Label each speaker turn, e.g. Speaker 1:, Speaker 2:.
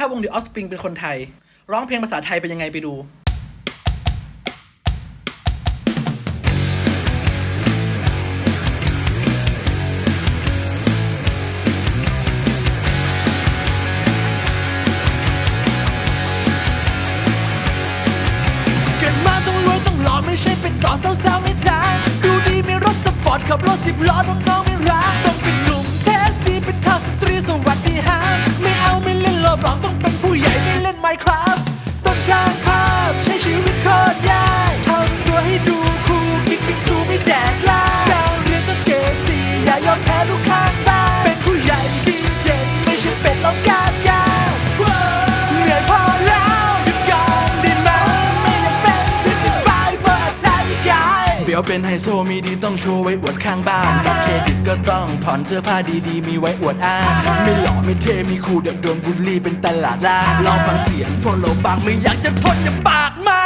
Speaker 1: ถ้าวง The Offspring เป็นคนไทย ร้องเพลงภาษาไทยเป็นยังไงไปดู
Speaker 2: เกิดมาต้องรวยต้องหล่อไม่ใช่เป็นต่อสาวๆไม่ทางดูดีมีรถสปอร์ตขับรถสิบล้อน้องๆไม่รัก ย่ายอมแพ้ลูกข้างบ้านเป็นผู้ใหญ่ดีเด่นไม่ใช่เป็ดลองกาบยาวเหนื่อยพอแล้วหยุดก่อนได้ไหมไม่อยากเป็นพิธีไฟเฟอร์ไทยกาย
Speaker 1: เดี๋ยวเป็นไฮโซมีดีต้องโชว์ไว้อวดข้างบ้านบัตรเครดิตก็ต้องผ่อนเสื้อผ้าดีๆ มีไว้อวดอ้างไม่หล่อไม่เท่มีคูลเดี๋ยวโดนบูลลี่เป็นตลาดล่างลองฟังเสียงพวกเราบางไม่อยากจะทนอย่าปากมา